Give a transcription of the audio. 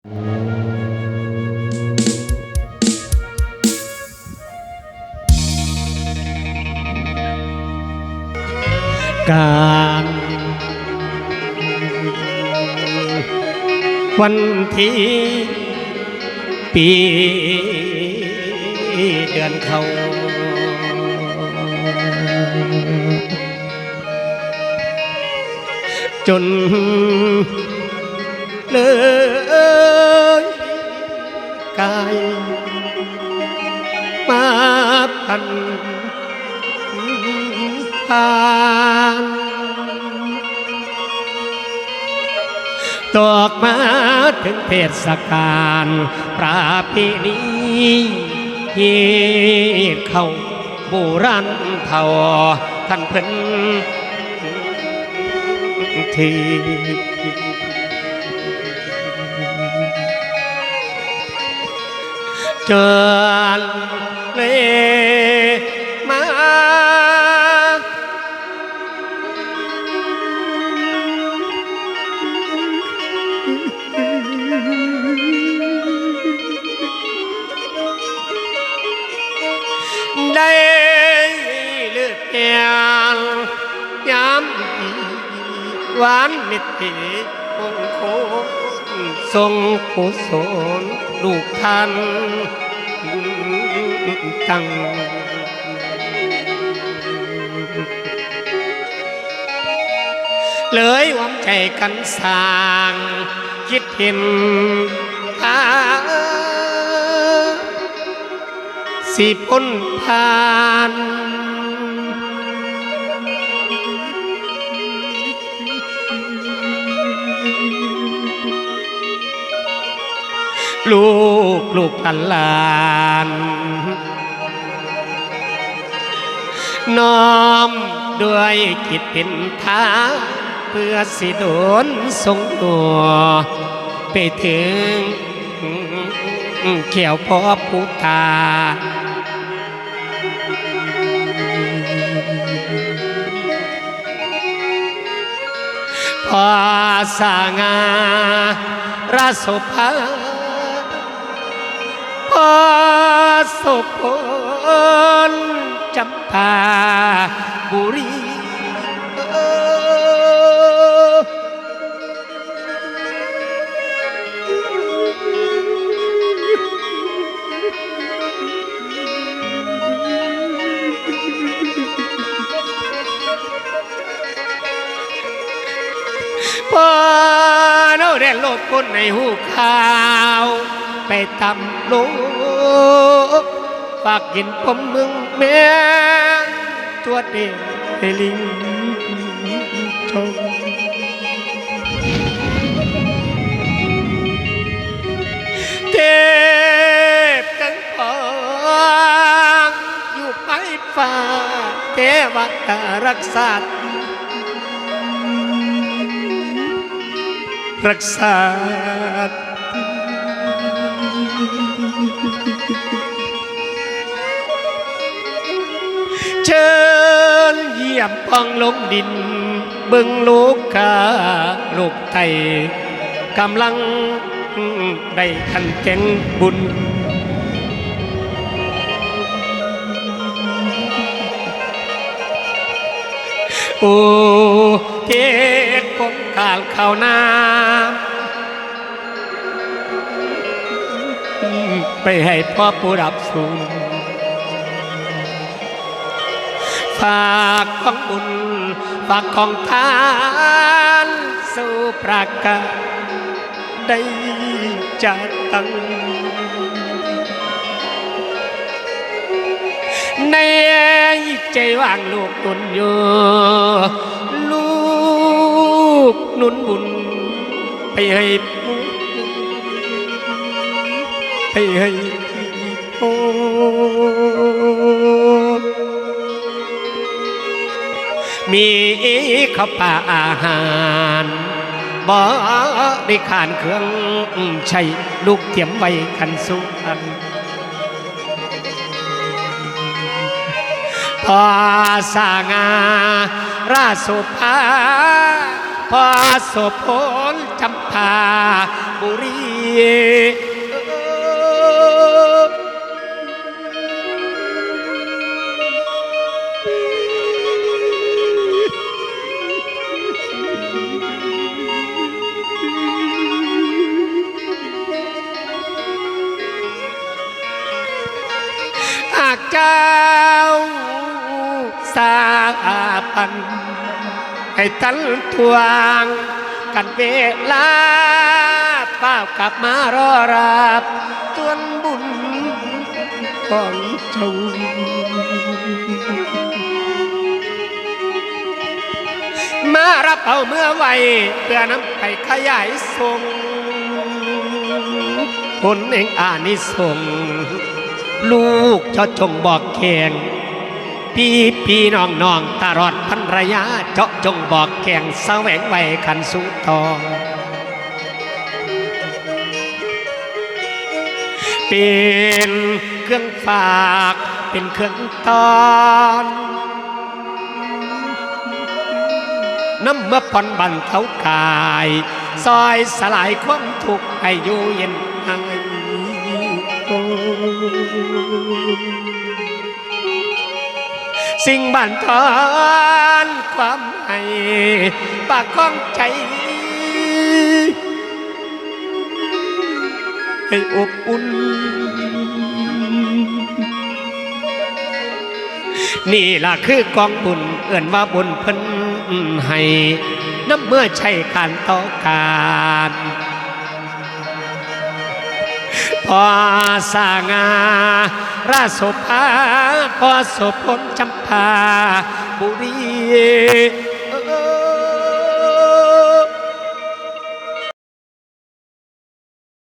การวันที่ปีเดือนเขา จนเลย กายมาพันผ่านตอกมาถึงเทศกาลประเพณีเหตุเข้าโบราณเท่าท่านเพิ่นที จนเลมาได้เลือกแก่ยามปีหวานมิตรมงคลทรงกุศล ลูกท่านตั้งเลยหวามใจกันสร้างคิดเห็นทาสิพ้นผ่าน ลูกลูกตันลานน้อมด้วยกิจเป็นทาเพื่อสิโดนทรงตัวไปถึงเขียวพ่อผู้ตาพอสางาราสภา พอสพลจำปาบุรีเอ่อพอเราได้โลดคนในหูข่าว ไปตำโลกฝากกินผมมึงแม่ตัวเด็กให้ลิงชมเทพทั้งปองอยู่ไปฟ้าเทวดารักษารักษา เชิญเยี่ยมปองลงดิน เบึงลูกกาลูกไทยกำลังได้ทันแกงบุญโอ้เทศผมกาลข้าวน้ำ ไปให้พ่อผู้รับสูงฝากของบุญฝากของทานสู่ประกาศได้จัดตั้งในใจว่างลูกตุนอยู่ลูกนุนบุญไปให้ ผู้ให้โอมีข้าวปลาอาหารบ่ได้ขานเครื่องใช้ลูกเตรียมไว้กันสุอันพอสางาราสุภาพอสุพลจำพาบุรี เจ้าสาปัน ให้ทันทวง กันเวลาเป้ากลับมารอรับส่วนบุญของเจ้ามารับเอาเมื่อไวเพื่อนำไปขยายส่งผลเองอานิสงส์ ลูกเจ้าจงบอกแข่งพี่พี่น้องน้องตลอดพันระยะเจาะจงบอกแข่งแสวงไว้ขันสูงทองเป็นเครื่องฝากเป็นเครื่องตอนน้ำเมื่อผ่อนบันเทากาย ซอยสลายความทุกข์ให้อยู่เย็นให้ สิ่งบันทอนความให้ปากของใจให้อบอุ่น นี่ล่ะคือกองบุญเอื่นว่าบุญเพิ่นให้น้ำเมื่อใช้การต่อการ พอสางาราสภาพอสพลจำพาบุรี